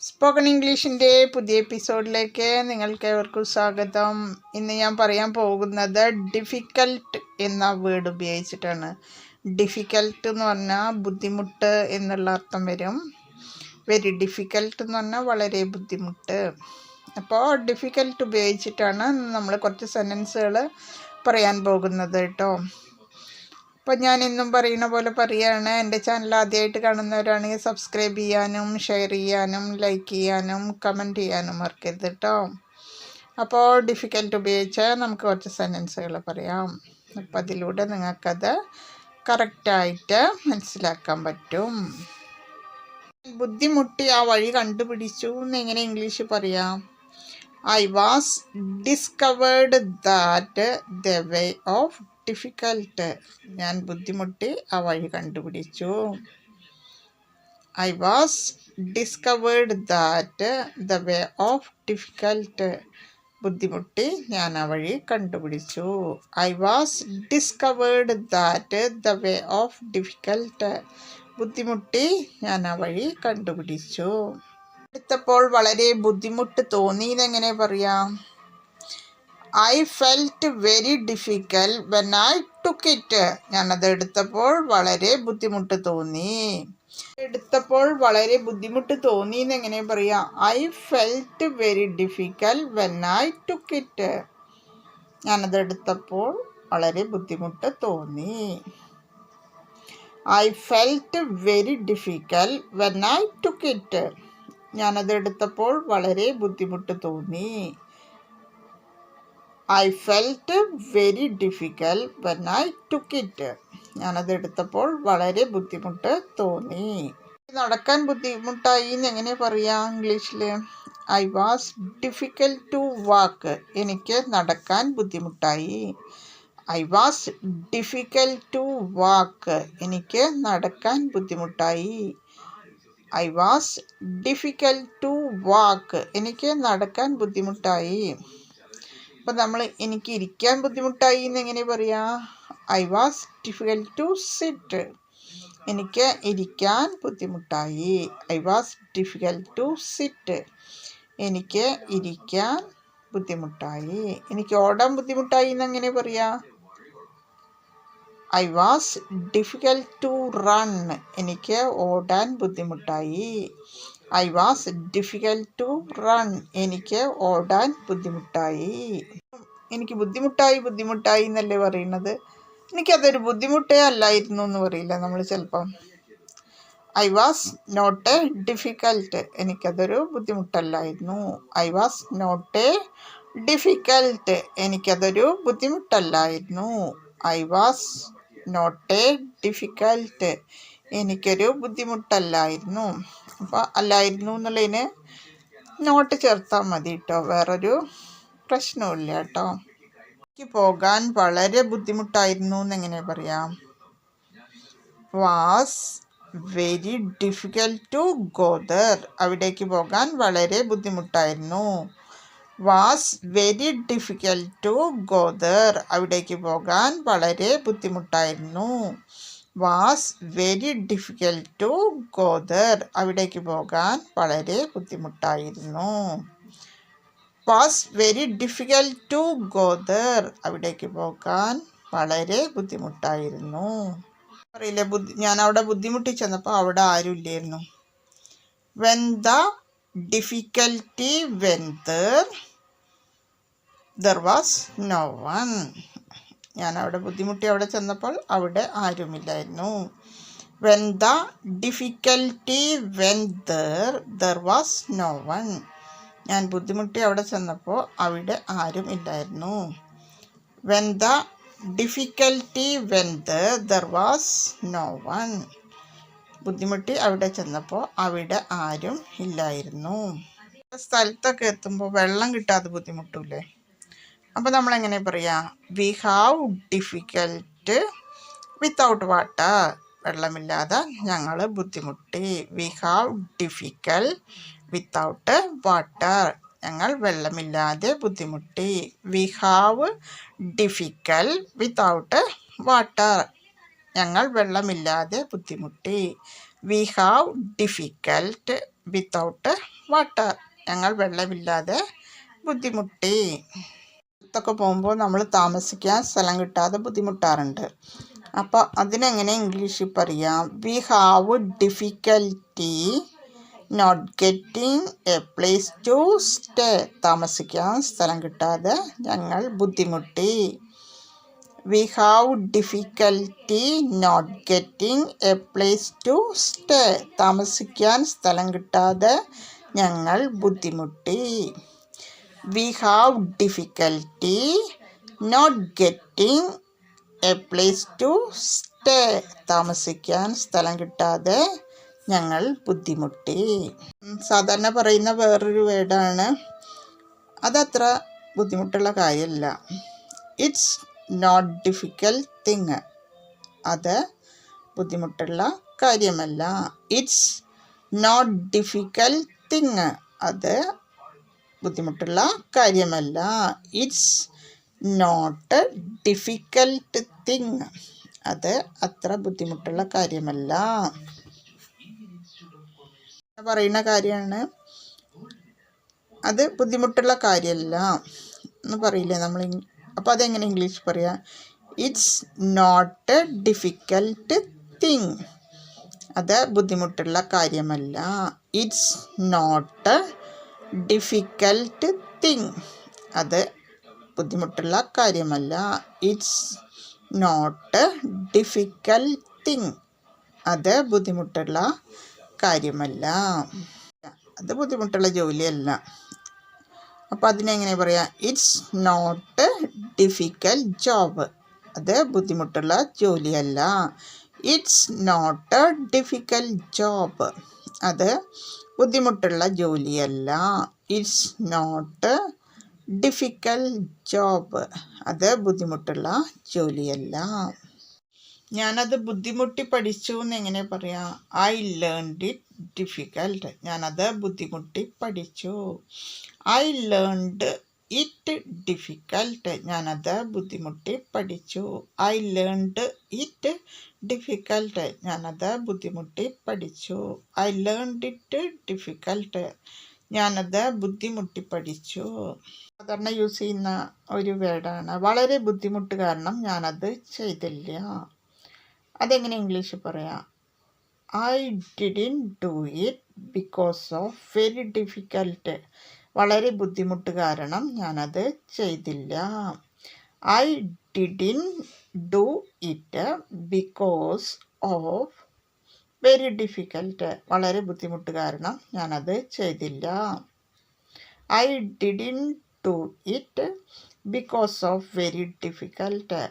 Spoken ഇംഗ്ലീഷിന്റെ പുതിയ എപ്പിസോഡിലേക്ക് നിങ്ങൾക്ക് ഏവർക്കും സ്വാഗതം. ഇന്ന് ഞാൻ പറയാൻ പോകുന്നത് ഡിഫിക്കൽട്ട് എന്ന വേർഡ് ഉപയോഗിച്ചിട്ടാണ്. ഡിഫിക്കൽട്ട് എന്ന് പറഞ്ഞാൽ ബുദ്ധിമുട്ട് എന്നുള്ള അർത്ഥം വരും. വെരി ഡിഫിക്കൽട്ട് എന്ന് പറഞ്ഞാൽ വളരെ ബുദ്ധിമുട്ട്. അപ്പോൾ ഡിഫിക്കൽട്ട് ഉപയോഗിച്ചിട്ടാണ് നമ്മൾ കുറച്ച് സെന്റൻസുകൾ പറയാൻ പോകുന്നത് കേട്ടോ. അപ്പോൾ ഞാൻ എന്നും പറയുന്ന പോലെ പറയുകയാണ് എന്റെ ചാനൽ ആദ്യമായിട്ട് കാണുന്നവരാണെങ്കിൽ സബ്സ്ക്രൈബ് ചെയ്യാനും ഷെയർ ചെയ്യാനും ലൈക്ക് ചെയ്യാനും കമന്റ് ചെയ്യാനും മറക്കരുത് കേട്ടോ അപ്പോൾ ഡിഫിക്കൽട്ട് ഉപയോഗിച്ച് നമുക്ക് കുറച്ച് സെന്റൻസുകൾ പറയാം. അപ്പം അതിലൂടെ നിങ്ങൾക്കത് കറക്റ്റായിട്ട് മനസ്സിലാക്കാൻ പറ്റും. ബുദ്ധിമുട്ടി ആ വഴി കണ്ടുപിടിച്ചു എന്ന് എങ്ങനെ ഇംഗ്ലീഷ് പറയാം? I was discovered that the way of difficult ഞാൻ ബുദ്ധിമുട്ടി ആ വഴി കണ്ടുപിടിച്ചു. I was discovered that the way of difficult ബുദ്ധിമുട്ടി ഞാൻ ആ വഴി കണ്ടുപിടിച്ചു. I was discovered that the way of difficult ബുദ്ധിമുട്ടി ഞാൻ ആ വഴി കണ്ടുപിടിച്ചു. എടുത്തപ്പോൾ വളരെ ബുദ്ധിമുട്ട് തോന്നിയെന്നെങ്ങനെ പറയാം? I felt very difficult when I took it ഞാനത് എടുത്തപ്പോൾ വളരെ ബുദ്ധിമുട്ട് തോന്നി. എടുത്തപ്പോൾ വളരെ ബുദ്ധിമുട്ട് തോന്നി എന്ന് എങ്ങനെ പറയാം? I felt very difficult when I took it ഞാനത് എടുത്തപ്പോൾ വളരെ ബുദ്ധിമുട്ട് തോന്നി. I felt very difficult when I took it ഞാനത് എടുത്തപ്പോൾ വളരെ ബുദ്ധിമുട്ട് തോന്നി. I felt very difficult when I took it ഞാനത് എടുത്തപ്പോൾ വളരെ ബുദ്ധിമുട്ട് തോന്നി. നടക്കാൻ ബുദ്ധിമുട്ടായി എന്ന് എങ്ങനെ പറയാം ഇംഗ്ലീഷിൽ I was difficult to walk എനിക്ക് നടക്കാൻ ബുദ്ധിമുട്ടായി. I was difficult to walk എനിക്ക് നടക്കാൻ ബുദ്ധിമുട്ടായി. I was difficult to walk എനിക്ക് നടക്കാൻ ബുദ്ധിമുട്ടായി. അപ്പം നമ്മൾ എനിക്ക് ഇരിക്കാൻ ബുദ്ധിമുട്ടായി എന്ന് എങ്ങനെ പറയാ? I was difficult to sit എനിക്ക് ഇരിക്കാൻ ബുദ്ധിമുട്ടായി. I was difficult to sit എനിക്ക് ഇരിക്കാൻ ബുദ്ധിമുട്ടായി. എനിക്ക് ഓടാൻ ബുദ്ധിമുട്ടായി എന്ന് എങ്ങനെ പറയാ? I was difficult to run എനിക്ക് ഓടാൻ ബുദ്ധിമുട്ടായി. I was difficult to run എനിക്ക് ഓടാൻ ബുദ്ധിമുട്ടായി. എനിക്ക് ബുദ്ധിമുട്ടായി ബുദ്ധിമുട്ടായി എന്നല്ലേ പറയുന്നത്? എനിക്കതൊരു ബുദ്ധിമുട്ടേ അല്ലായിരുന്നു എന്ന് പറയില്ല നമ്മൾ ചിലപ്പം. I was not a difficult എനിക്കതൊരു ബുദ്ധിമുട്ടല്ലായിരുന്നു. I was not a difficult എനിക്കതൊരു ബുദ്ധിമുട്ടല്ലായിരുന്നു. I was not a difficult എനിക്കൊരു ബുദ്ധിമുട്ടല്ലായിരുന്നു. അപ്പോൾ അല്ലായിരുന്നു എന്നുള്ളതിന് നോട്ട് ചേർത്താൽ മതി കേട്ടോ വേറൊരു പ്രശ്നമില്ല കേട്ടോ എനിക്ക് പോകാൻ വളരെ ബുദ്ധിമുട്ടായിരുന്നു എന്നെങ്ങനെ പറയാം. Was very difficult to go there അവിടേക്ക് പോകാൻ വളരെ ബുദ്ധിമുട്ടായിരുന്നു. Was very difficult to go there അവിടേക്ക് പോകാൻ വളരെ ബുദ്ധിമുട്ടായിരുന്നു. Was very difficult to go there അവിടേക്ക് പോകാൻ വളരെ ബുദ്ധിമുട്ടായിരുന്നു. Was very difficult to go there അവിടേക്ക് പോകാൻ വളരെ ബുദ്ധിമുട്ടായിരുന്നു. അറിയില്ലേ? ബുദ്ധി ഞാൻ അവിടെ ബുദ്ധിമുട്ടി ചെന്നപ്പോൾ അവിടെ ആരും ഇല്ലായിരുന്നു when the difficulty when there was no one ഞാൻ അവിടെ ബുദ്ധിമുട്ടി അവിടെ ചെന്നപ്പോൾ അവിടെ ആരുമില്ലായിരുന്നു. When the difficulty when there there was no one ഞാൻ ബുദ്ധിമുട്ടി അവിടെ ചെന്നപ്പോൾ അവിടെ ആരും ഇല്ലായിരുന്നു. When the difficulty when there was no one ബുദ്ധിമുട്ടി അവിടെ ചെന്നപ്പോൾ അവിടെ ആരും ഇല്ലായിരുന്നു. സ്ഥലത്തൊക്കെ എത്തുമ്പോൾ വെള്ളം കിട്ടാതെ ബുദ്ധിമുട്ടില്ലേ അപ്പോൾ നമ്മളെങ്ങനെ പറയാം? We have difficult without water വെള്ളമില്ലാതെ ഞങ്ങൾ ബുദ്ധിമുട്ടി. We have difficult without water ഞങ്ങൾ വെള്ളമില്ലാതെ ബുദ്ധിമുട്ടി. We have difficult without water ഞങ്ങൾ വെള്ളമില്ലാതെ ബുദ്ധിമുട്ടി. We have difficult without water ഞങ്ങൾ വെള്ളമില്ലാതെ ബുദ്ധിമുട്ടി. ഇതൊക്കെ പോകുമ്പോൾ നമ്മൾ താമസിക്കാൻ സ്ഥലം കിട്ടാതെ ബുദ്ധിമുട്ടാറുണ്ട്. അപ്പോൾ അതിനെങ്ങനെ ഇംഗ്ലീഷിൽ പറയാം? We have difficulty not getting a place to stay താമസിക്കാൻ സ്ഥലം കിട്ടാതെ ഞങ്ങൾ ബുദ്ധിമുട്ടി. We have difficulty not getting a place to stay താമസിക്കാൻ സ്ഥലം കിട്ടാതെ ഞങ്ങൾ ബുദ്ധിമുട്ടി. We have difficulty not getting a place to stay താമസിക്കാൻ സ്ഥലം കിട്ടാതെ ഞങ്ങൾ ബുദ്ധിമുട്ടി. സാധാരണ പറയുന്ന വേറൊരു വേർഡാണ്. അതത്ര ബുദ്ധിമുട്ടുള്ള കാര്യമല്ല ഇറ്റ്സ് നോട്ട് ഡിഫിക്കൽട്ട് തിങ് അത് ബുദ്ധിമുട്ടുള്ള കാര്യമല്ല. ഇറ്റ്സ് നോട്ട് ഡിഫിക്കൽട്ട് തിങ് അത് ബുദ്ധിമുട്ടുള്ള കാര്യമല്ല. ഇറ്റ്സ് നോട്ട് ഡിഫിക്കൽട്ട് തിങ് അത് അത്ര ബുദ്ധിമുട്ടുള്ള കാര്യമല്ല. പറയുന്ന കാര്യമാണ്. അത് ബുദ്ധിമുട്ടുള്ള കാര്യമല്ല എന്ന് പറയില്ലേ നമ്മൾ അപ്പോൾ അതെങ്ങനെ ഇംഗ്ലീഷ് പറയാം? ഇറ്റ്സ് നോട്ട് ഡിഫിക്കൽട്ട് തിങ് അത് ബുദ്ധിമുട്ടുള്ള കാര്യമല്ല. ഇറ്റ്സ് നോട്ട് ഡിഫിക്കൽട്ട് തിങ് അത് ബുദ്ധിമുട്ടുള്ള കാര്യമല്ല. ഇറ്റ്സ് നോട്ട് ഡിഫിക്കൽ തിങ് അത് ബുദ്ധിമുട്ടുള്ള കാര്യമല്ല. അത് ബുദ്ധിമുട്ടുള്ള ജോലിയല്ല. അപ്പോൾ അതിനെങ്ങനെ പറയാം? ഇറ്റ്സ് നോട്ട് ഡിഫിക്കൽ ജോബ് അത് ബുദ്ധിമുട്ടുള്ള ജോലിയല്ല. ഇറ്റ്സ് നോട്ട് ഡിഫിക്കൽ ജോബ് അത് ബുദ്ധിമുട്ടുള്ള ജോലിയല്ല. ഇറ്റ്സ് നോട്ട് ഡിഫിക്കൽ ജോബ് അത് ബുദ്ധിമുട്ടുള്ള ജോലിയല്ല. ഞാനത് ബുദ്ധിമുട്ടി പഠിച്ചു എന്ന് എങ്ങനെ പറയാം? ഐ ലേൺഡ് ഇറ്റ് ഡിഫിക്കൽട്ട് ഞാനത് ബുദ്ധിമുട്ടി പഠിച്ചു. ഐ ലേൺഡ് ഇറ്റ് ഡിഫിക്കൽട്ട് ഞാനത് ബുദ്ധിമുട്ടി പഠിച്ചു. ഐ ലേൺഡ് ഇറ്റ് ഡിഫിക്കൽട്ട് ഞാനത് ബുദ്ധിമുട്ടി പഠിച്ചു. ഐ ലേൺഡ് ഇറ്റ് ഡിഫിക്കൽട്ട് ഞാനത് ബുദ്ധിമുട്ടി പഠിച്ചു. സാധാരണ യൂസ് ചെയ്യുന്ന ഒരു വേർഡാണ് വളരെ ബുദ്ധിമുട്ട് കാരണം ഞാനത് ചെയ്തില്ല. അതെങ്ങനെ ഇംഗ്ലീഷിൽ പറയാം? I didn't do it because of very difficult വളരെ ബുദ്ധിമുട്ട് കാരണം ഞാനത് ചെയ്തില്ല. I didn't do it because of very difficult വളരെ ബുദ്ധിമുട്ട് കാരണം ഞാനത് ചെയ്തില്ല. I didn't do it because of very difficult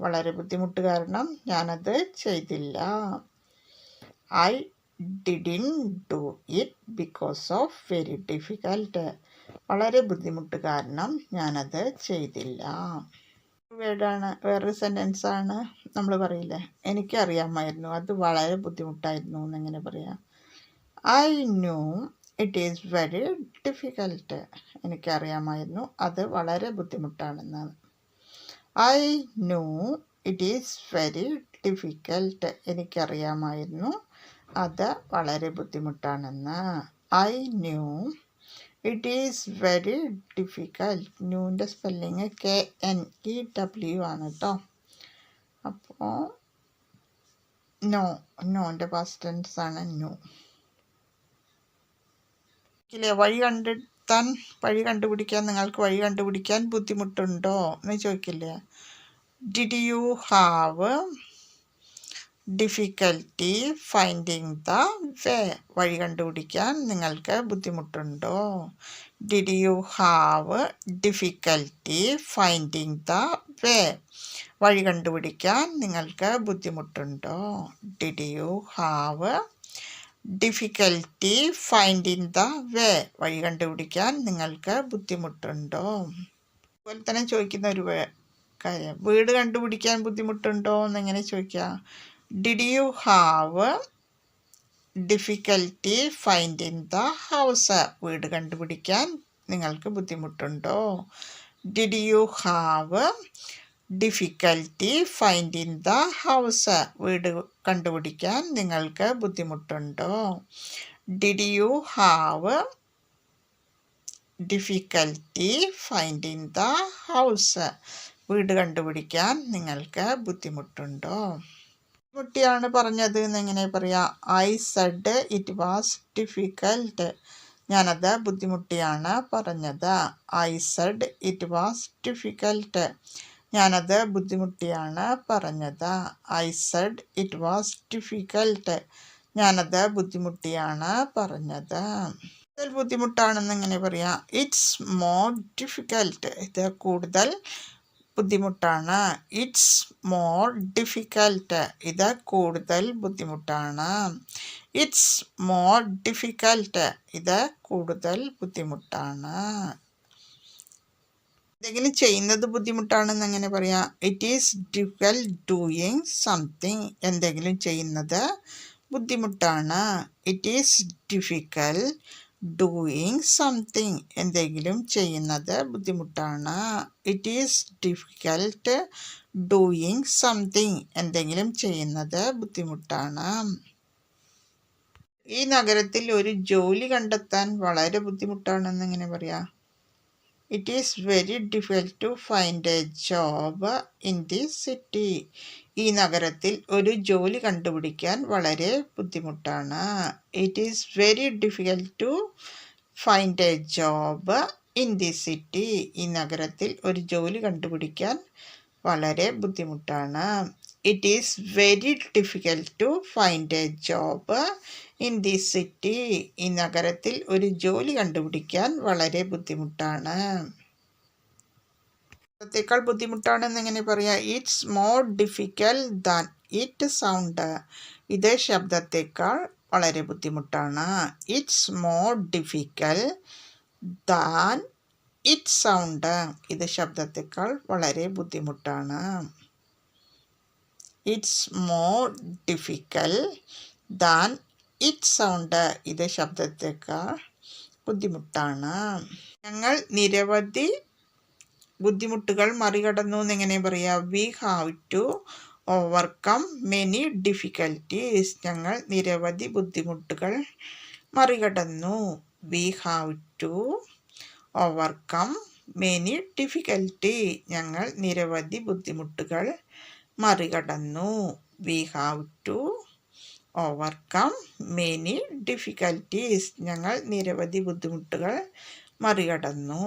വളരെ ബുദ്ധിമുട്ട് കാരണം ഞാനത് ചെയ്തില്ല. I didn't do it because of very difficult വളരെ ബുദ്ധിമുട്ട് കാരണം ഞാനത് ചെയ്തില്ല. വേർഡാണ് വേറൊരു സെന്റൻസാണ് നമ്മൾ പറയില്ലേ? എനിക്കറിയാമായിരുന്നു അത് വളരെ ബുദ്ധിമുട്ടായിരുന്നു എന്നെങ്ങനെ പറയാം. I knew it is very difficult എനിക്കറിയാമായിരുന്നു അത് വളരെ ബുദ്ധിമുട്ടാണെന്നാണ് I know it is very difficult എനിക്കറിയാമായിരുന്നു. അത് വളരെ ബുദ്ധിമുട്ടാണെന്ന്. I knew it is very difficult ന്യൂന്റെ spelling K N E W ആണ് കേട്ടോ അപ്പോൾ നോ നോന്റെ പാസ്റ്റ് ആണ് ന്യൂ ഇല്ലേ വഴി കണ്ടെത്താൻ വഴി കണ്ടുപിടിക്കാൻ നിങ്ങൾക്ക് വഴി കണ്ടുപിടിക്കാൻ ബുദ്ധിമുട്ടുണ്ടോ എന്ന് ചോദിക്കില്ലേ? Did you have difficulty finding the way വഴി കണ്ടുപിടിക്കാൻ നിങ്ങൾക്ക് ബുദ്ധിമുട്ടുണ്ടോ? Did you have difficulty finding the way വഴി കണ്ടുപിടിക്കാൻ നിങ്ങൾക്ക് ബുദ്ധിമുട്ടുണ്ടോ? Did you have difficulty finding the way വഴി കണ്ടുപിടിക്കാൻ നിങ്ങൾക്ക് ബുദ്ധിമുട്ടുണ്ടോ? അതുപോലെ തന്നെ ചോദിക്കുന്ന ഒരു കാര്യം. വീട് കണ്ടുപിടിക്കാൻ ബുദ്ധിമുട്ടുണ്ടോ എന്നെങ്ങനെ ചോദിക്കാം did you have difficulty finding the house വീട് കണ്ടുപിടിക്കാൻ നിങ്ങൾക്ക് ബുദ്ധിമുട്ടുണ്ടോ? Did you have difficulty finding the house വീട് കണ്ടുപിടിക്കാൻ നിങ്ങൾക്ക് ബുദ്ധിമുട്ടുണ്ടോ? Did you have difficulty finding the house വീട് കണ്ടുപിടിക്കാൻ നിങ്ങൾക്ക് ബുദ്ധിമുട്ടുണ്ടോ? കുട്ടിയാണ് പറഞ്ഞത് എന്നെങ്ങനെ പറയാം? I said it was difficult ഞാനത് ബുദ്ധിമുട്ടിയാണ് പറഞ്ഞത്. I said it was difficult ഞാനത് ബുദ്ധിമുട്ടിയാണ് പറഞ്ഞത്. I said it was difficult ഞാനത് ബുദ്ധിമുട്ടിയാണ് പറഞ്ഞത്. കൂടുതൽ ബുദ്ധിമുട്ടാണെന്ന് എങ്ങനെ പറയാം? ഇറ്റ്സ് മോർ ഡിഫിക്കൽട്ട് ഇത് കൂടുതൽ ബുദ്ധിമുട്ടാണ്. ഇറ്റ്സ് മോർ ഡിഫിക്കൽട്ട് ഇത് കൂടുതൽ ബുദ്ധിമുട്ടാണ്. ഇറ്റ്സ് മോർ ഡിഫിക്കൽട്ട് ഇത് കൂടുതൽ ബുദ്ധിമുട്ടാണ്. എന്തെങ്കിലും ചെയ്യുന്നത് ബുദ്ധിമുട്ടാണെന്ന് എങ്ങനെ പറയാം? It is difficult doing something എന്തെങ്കിലും ചെയ്യുന്നത് ബുദ്ധിമുട്ടാണ്. It is difficult doing something എന്തെങ്കിലും ചെയ്യുന്നത് ബുദ്ധിമുട്ടാണ്. It is difficult doing something എന്തെങ്കിലും ചെയ്യുന്നത് ബുദ്ധിമുട്ടാണ്. ഈ നഗരത്തിൽ ഒരു ജോലി കണ്ടെത്താൻ വളരെ ബുദ്ധിമുട്ടാണെന്ന് എങ്ങനെ പറയാം? It is very difficult to find a job in the city ഈ നഗരത്തിൽ ഒരു ജോലി കണ്ടുപിടിക്കാൻ വളരെ ബുദ്ധിമുട്ടാണ്. It is very difficult to find a job in the city ഈ നഗരത്തിൽ ഒരു ജോലി കണ്ടുപിടിക്കാൻ വളരെ ബുദ്ധിമുട്ടാണ്. It is very difficult to find a job in the city ഈ നഗരത്തിൽ ഒരു ജോലി കണ്ടുപിടിക്കാൻ വളരെ ബുദ്ധിമുട്ടാണ്. ത്തേക്കാൾ ബുദ്ധിമുട്ടാണെന്ന് എങ്ങനെ പറയാം? It's more difficult than it sound ഇതേ ശബ്ദത്തേക്കാൾ വളരെ ബുദ്ധിമുട്ടാണ്. It's more difficult than it sound ഇത് ശബ്ദത്തേക്കാൾ വളരെ ബുദ്ധിമുട്ടാണ്. It's more difficult than it sound ഇത് ശബ്ദത്തേക്കാൾ ബുദ്ധിമുട്ടാണ്. ഞങ്ങൾ നിരവധി ബുദ്ധിമുട്ടുകൾ മറികടന്നു എന്നെങ്ങനെ പറയാം? We have to overcome many difficulties ഞങ്ങൾ നിരവധി ബുദ്ധിമുട്ടുകൾ മറികടന്നു. We have to overcome many difficulty ഞങ്ങൾ നിരവധി ബുദ്ധിമുട്ടുകൾ മറികടന്നു. We have to overcome many difficulties ഞങ്ങൾ നിരവധി ബുദ്ധിമുട്ടുകൾ മറികടന്നു.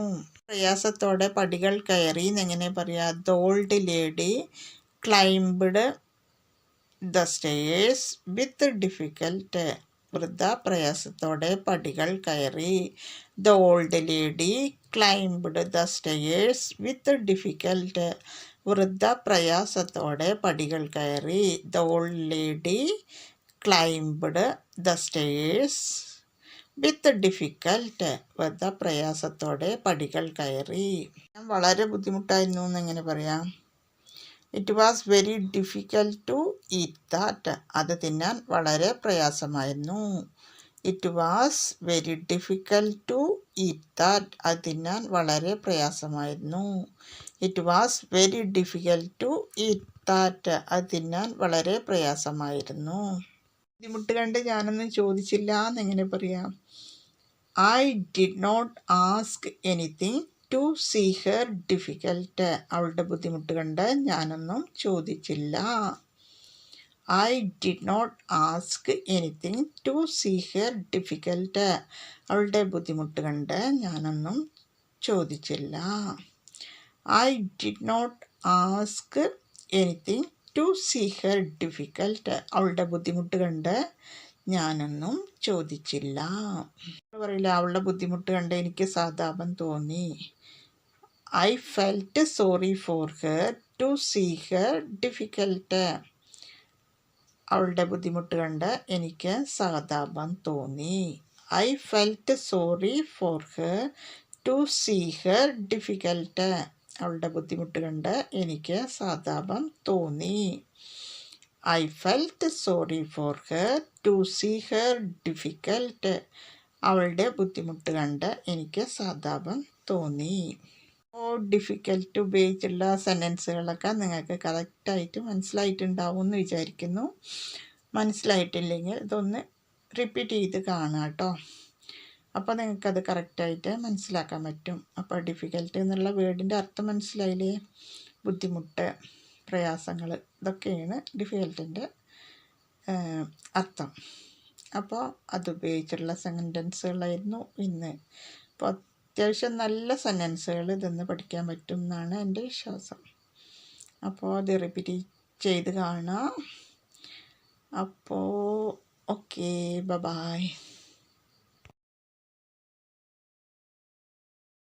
പ്രയാസത്തോടെ പടികൾ കയറി എന്നെങ്ങനെ പറയാ the old lady climbed the stairs with difficult വൃദ്ധ പ്രയാസത്തോടെ പടികൾ കയറി. The old lady climbed the stairs with difficult വൃദ്ധ പ്രയാസത്തോടെ പടികൾ കയറി the old lady climbed the stairs with difficult. വൃദ്ധ പ്രയാസത്തോടെ പടികൾ കയറി. വളരെ ബുദ്ധിമുട്ടായിരുന്നു എന്നെങ്ങനെ പറയാം? It was very difficult to eat that അത് തിന്നാൻ വളരെ പ്രയാസമായിരുന്നു. It was very difficult to eat that അത് തിന്നാൻ വളരെ പ്രയാസമായിരുന്നു. It was very difficult to eat that അത് തിന്നാൻ വളരെ പ്രയാസമായിരുന്നു. ബുദ്ധിമുട്ട് കണ്ട് ഞാനൊന്നും ചോദിച്ചില്ല എന്നെങ്ങനെ പറയാം. I did not ask anything to see her difficult അവളുടെ ബുദ്ധിമുട്ട് കണ്ട് ഞാനൊന്നും ചോദിച്ചില്ല. I did not ask anything to see her difficult അവളുടെ ബുദ്ധിമുട്ട് കണ്ട് ഞാനൊന്നും ചോദിച്ചില്ല. I did not ask anything to see her difficult അവളുടെ ബുദ്ധിമുട്ട് കണ്ട് ഞാനൊന്നും ചോദിച്ചില്ല. പറയില്ല അവളുടെ ബുദ്ധിമുട്ട് കണ്ട് എനിക്ക് സഹതാപം തോന്നി. I felt sorry for her to see her difficult അവളുടെ ബുദ്ധിമുട്ട് കണ്ട് എനിക്ക് സഹതാപം തോന്നി. I felt sorry for her to see her difficult അവളുടെ ബുദ്ധിമുട്ട് കണ്ട് എനിക്ക് സഹതാപം തോന്നി. I felt sorry for her to see her difficult അവളുടെ ബുദ്ധിമുട്ട് കണ്ട് എനിക്ക് സഹതാപം തോന്നി. ഓ ഡിഫിക്കൽട്ട് ഉപയോഗിച്ചുള്ള സെന്റൻസുകളൊക്കെ നിങ്ങൾക്ക് കറക്റ്റായിട്ട് മനസ്സിലായിട്ടുണ്ടാവും എന്ന് വിചാരിക്കുന്നു. മനസ്സിലായിട്ടില്ലെങ്കിൽ ഇതൊന്ന് റിപ്പീറ്റ് ചെയ്ത് കാണുക കേട്ടോ. അപ്പോൾ നിങ്ങൾക്കത് കറക്റ്റായിട്ട് മനസ്സിലാക്കാൻ പറ്റും. അപ്പോൾ ഡിഫിക്കൽട്ട് എന്നുള്ള വേർഡിന്റെ അർത്ഥം മനസ്സിലായില്ലേ? ബുദ്ധിമുട്ട് പ്രയാസങ്ങൾ ഇതൊക്കെയാണ് ഡിഫിക്കൽട്ടിന്റെ അർത്ഥം. അപ്പോൾ അത് അതുപയോഗിച്ചുള്ള സെന്റൻസുകളായിരുന്നു ഇന്ന്. അപ്പോൾ അത്യാവശ്യം നല്ല സെന്റൻസുകൾ ഇതെന്ന് പഠിക്കാൻ പറ്റും എന്നാണ് എന്റെ വിശ്വാസം. അപ്പോൾ അത് റിപ്പീറ്റ് ചെയ്ത് കാണാം. അപ്പോൾ ഓക്കെ ബ ബായ്